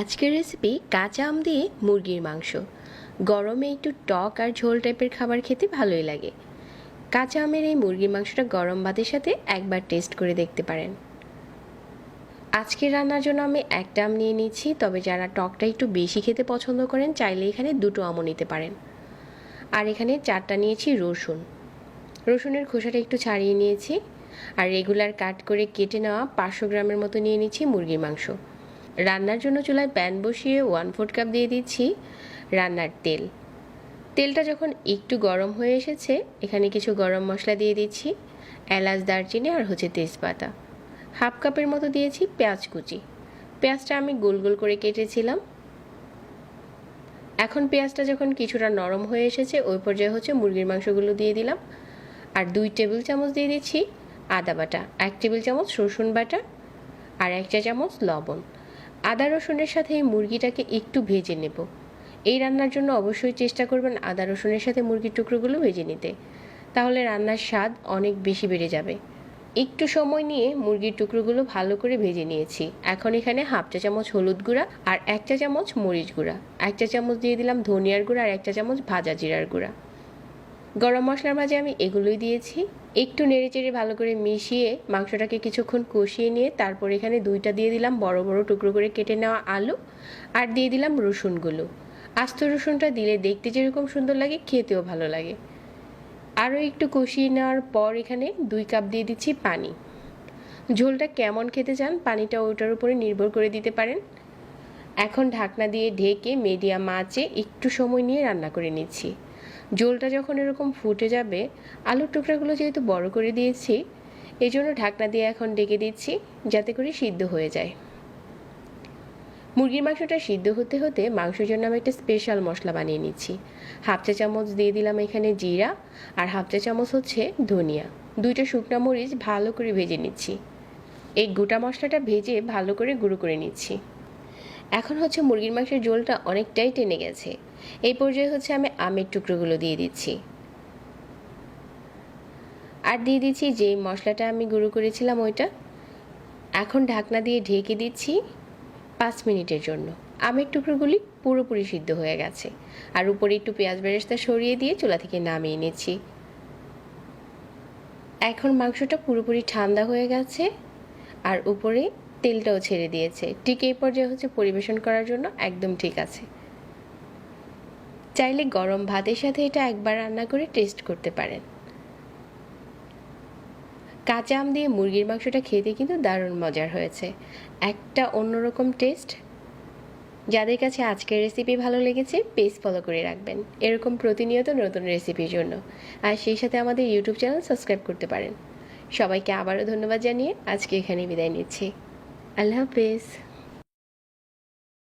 আজকের রেসিপি কাঁচা আম দিয়ে মুরগির মাংস। গরমে একটু টক আর ঝোল টাইপের খাবার খেতে ভালোই লাগে। কাঁচা আমের এই মুরগির মাংসটা গরম ভাতের সাথে একবার টেস্ট করে দেখতে পারেন। আজকে রান্নার জন্য আমি একটা আম নিয়ে নিচ্ছি, তবে যারা টকটা একটু বেশি খেতে পছন্দ করেন, চাইলে এখানে দুটো আমও নিতে পারেন। আর এখানে চারটা নিয়েছি রসুন। রসুনের খোসাটা একটু ছাড়িয়ে নিয়েছি। আর রেগুলার কাট করে কেটে নেওয়া পাঁচশো গ্রামের মতো নিয়ে নিচ্ছি মুরগির মাংস। রান্নার জন্য চুলায় প্যান বসিয়ে ওয়ান ফোর্থ কাপ দিয়ে দিচ্ছি রান্নার তেল। তেলটা যখন একটু গরম হয়ে এসেছে, এখানে কিছু গরম মশলা দিয়ে দিচ্ছি, এলাচ, দারচিনি আর হচ্ছে তেজপাতা। হাফ কাপের মতো দিয়েছি পেঁয়াজ কুচি। পেঁয়াজটা আমি গোল গোল করে কেটেছিলাম। এখন পেঁয়াজটা যখন কিছুটা নরম হয়ে এসেছে, ওই পর্যায়ে হচ্ছে মুরগির মাংসগুলো দিয়ে দিলাম। আর দুই টেবিল চামচ দিয়ে দিচ্ছি আদা বাটা, এক টেবিল চামচ রসুন বাটা আর এক চা চামচ লবণ। আদা রসুনের সাথে এই মুরগিটাকে একটু ভেজে নেব। এই রান্নার জন্য অবশ্যই চেষ্টা করবেন আদা রসুনের সাথে মুরগির টুকরোগুলো ভেজে নিতে। তাহলে রান্নার স্বাদ অনেক বেশি বেড়ে যাবে। একটু সময় নিয়ে মুরগির টুকরোগুলো ভালো করে ভেজে নিয়েছি। এখন এখানে হাফ চা চামচ হলুদ গুঁড়া আর এক চা চামচ মরিচ গুঁড়া। এক চা চামচ দিয়ে দিলাম ধনিয়ার গুঁড়া আর এক চা চামচ ভাজা জিরার গুঁড়া। গরম মশলার মাঝে আমি এগুলোই দিয়েছি। একটু নেড়েচেড়ে ভালো করে মিশিয়ে মাংসটাকে কিছুক্ষণ কষিয়ে নিয়ে তারপর এখানে দুইটা দিয়ে দিলাম বড় বড় টুকরো করে কেটে নেওয়া আলু আর দিয়ে দিলাম রসুনগুলো। আস্ত রসুনটা দিলে দেখতে যেরকম সুন্দর লাগে, খেতেও ভালো লাগে। আরও একটু কষিয়ে নেওয়ার পর এখানে দুই কাপ দিয়ে দিচ্ছি পানি। ঝোলটা কেমন খেতে চান পানিটা ওটার উপরে নির্ভর করে দিতে পারেন। এখন ঢাকনা দিয়ে ঢেকে মিডিয়াম আঁচে একটু সময় নিয়ে রান্না করে নিচ্ছি। ঝোলটা যখন এরকম ফুটে যাবে, আলুর টুকরাগুলো যেহেতু বড় করে দিয়েছি এই জন্য ঢাকনা দিয়ে এখন ডেকে দিচ্ছি যাতে করে সিদ্ধ হয়ে যায়। মুরগির মাংসটা সিদ্ধ হতে হতে মাংসের জন্য আমি একটা স্পেশাল মশলা বানিয়ে নিচ্ছি। হাফ চা চামচ দিয়ে দিলাম এখানে জিরা আর হাফ চা চামচ হচ্ছে ধনিয়া। দুইটা শুকনা মরিচ ভালো করে ভেজে নিচ্ছি। এই গোটা মশলাটা ভেজে ভালো করে গুঁড়ো করে নিচ্ছি। এখন হচ্ছে মুরগির মাংসের ঝোলটা অনেকটাই টেনে গেছে। এই পর্যায়ে হচ্ছে আমি আমের টুকরোগুলো দিয়ে দিচ্ছি। আর দিয়ে দিচ্ছি যে মশলাটা আমি গুঁড়ো করেছিলাম ওইটা। এখন ঢাকনা দিয়ে ঢেকে দিচ্ছি পাঁচ মিনিটের জন্য। আমের টুকরোগুলি পুরোপুরি সিদ্ধ হয়ে গেছে। আর উপরে একটু পেঁয়াজ বেরেস্তা সরিয়ে দিয়ে চুলা থেকে নামিয়ে নিচ্ছি। এখন মাংসটা পুরোপুরি ঠান্ডা হয়ে গেছে। আর উপরে তেলটাও ছেড়ে দিয়েছে। ঠিক এই পর্যায়ে হচ্ছে পরিবেশন করার জন্য একদম ঠিক আছে। চাইলে গরম ভাতের সাথে এটা একবার রান্না করে টেস্ট করতে পারেন। কাঁচা আম দিয়ে মুরগির মাংসটা খেতে কিন্তু দারুণ মজার হয়েছে। একটা অন্যরকম টেস্ট যাদের কাছে আজকের রেসিপি ভালো লেগেছে পেজ ফলো করে রাখবেন। এরকম প্রতিনিয়ত নতুন রেসিপির জন্য। আর সেই সাথে আমাদের ইউটিউব চ্যানেল সাবস্ক্রাইব করতে পারেন। সবাইকে আবারও ধন্যবাদ জানিয়ে আজকে এখানে বিদায় নিচ্ছি। আল্লাহ হাফেজ